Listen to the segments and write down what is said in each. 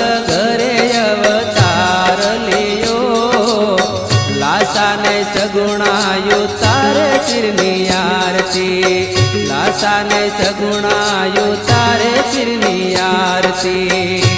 ઘરે અવતાર લ્યો. લાસાને સગુણાયુ તારે ચિરની આરતી. લાસાને સગુણાયુ તારે ચિરની આરતી.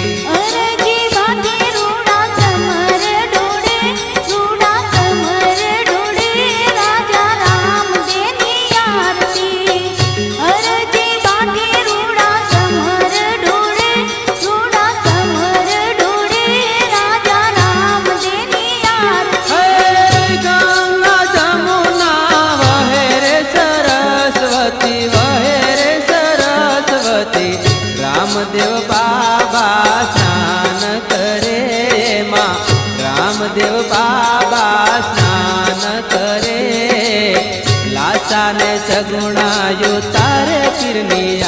રામદેવ બાબા સ્નાન કરે માં. રામદેવ બાબા સ્નાન કરે. લાસાને સગુણાયો તારે પીરની